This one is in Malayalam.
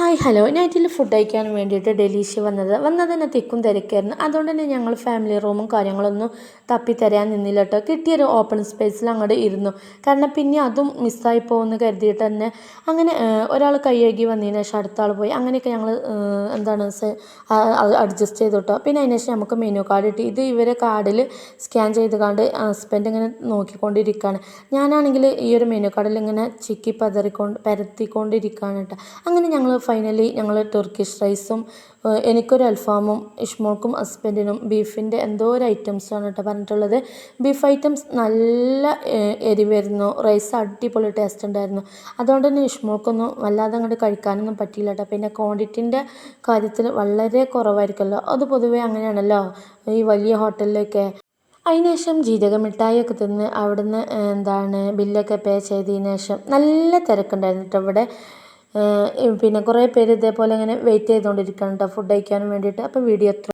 Hi hello. നൈറ്റിൽ ഫുഡ് കഴിക്കാൻ വേണ്ടിയിട്ട് ഡെലീഷ്യ വന്നത്. വന്നത് തന്നെ തിക്കും തിരക്കായിരുന്നു. അതുകൊണ്ട് തന്നെ ഞങ്ങൾ ഫാമിലി റൂമും കാര്യങ്ങളൊന്നും തപ്പി തരാൻ നിന്നില്ല കേട്ടോ കിട്ടിയൊരു ഓപ്പൺ സ്പേസിൽ അങ്ങോട്ട് ഇരുന്നു. കാരണം പിന്നെ അതും മിസ്സായി പോകുമെന്ന് കരുതിയിട്ട് തന്നെ അങ്ങനെ ഒരാൾ കൈ കഴുകി വന്നതിന് ശേഷം അടുത്ത ആൾ പോയി. അങ്ങനെയൊക്കെ ഞങ്ങൾ എന്താണ് അഡ്ജസ്റ്റ് ചെയ്തു കേട്ടോ പിന്നെ അതിന് ശേഷം നമുക്ക് മെനു കാർഡ് കിട്ടി. ഇത് ഇവരെ കാർഡിൽ സ്കാൻ ചെയ്ത് കണ്ട് ഹസ്ബൻഡ് ഇങ്ങനെ നോക്കിക്കൊണ്ടിരിക്കുകയാണ് ഞാനാണെങ്കിൽ ഈ ഒരു മെനു കാർഡിൽ ഇങ്ങനെ ചിക്കി പതറിക്കൊണ്ട് പരത്തിക്കൊണ്ടിരിക്കുകയാണ് കേട്ടോ അങ്ങനെ ഞങ്ങൾ ഫൈനലി ഞങ്ങൾ ടർക്കിഷ് റൈസും എനിക്കൊരു അൽഫാമും ഇഷ്മോൾക്കും ഹസ്ബൻഡിനും ബീഫിന്റെ എന്തോ ഒരു ഐറ്റംസാണ് കേട്ടോ പറഞ്ഞിട്ടുള്ളത്. ബീഫ് ഐറ്റംസ് നല്ല എരിവായിരുന്നു. റൈസ് അടിപൊളി ടേസ്റ്റ് ഉണ്ടായിരുന്നു. അതുകൊണ്ട് തന്നെ ഇഷ്മോൾക്കൊന്നും വല്ലാതെ അങ്ങോട്ട് കഴിക്കാനൊന്നും പറ്റിയില്ല കേട്ടോ പിന്നെ ക്വാണ്ടിറ്റിന്റെ കാര്യത്തിൽ വളരെ കുറവായിരിക്കുമല്ലോ. അത് പൊതുവേ അങ്ങനെയാണല്ലോ. ഈ വലിയ ഹോട്ടലിലൊക്കെ അതിനുശേഷം ജീരക മിഠായിയൊക്കെ തിന്ന് അവിടുന്ന് എന്താണ് ബില്ലൊക്കെ പേ ചെയ്തതിന് ശേഷം നല്ല തിരക്കുണ്ടായിരുന്നു കേട്ടോ ഇവിടെ. പിന്നെ കുറേ പേര് ഇതേപോലെ ഇങ്ങനെ വെയിറ്റ് ചെയ്തുകൊണ്ടിരിക്കുകയാണ് കേട്ടോ ഫുഡ് കഴിക്കാനും വേണ്ടിയിട്ട്. അപ്പോൾ വീഡിയോ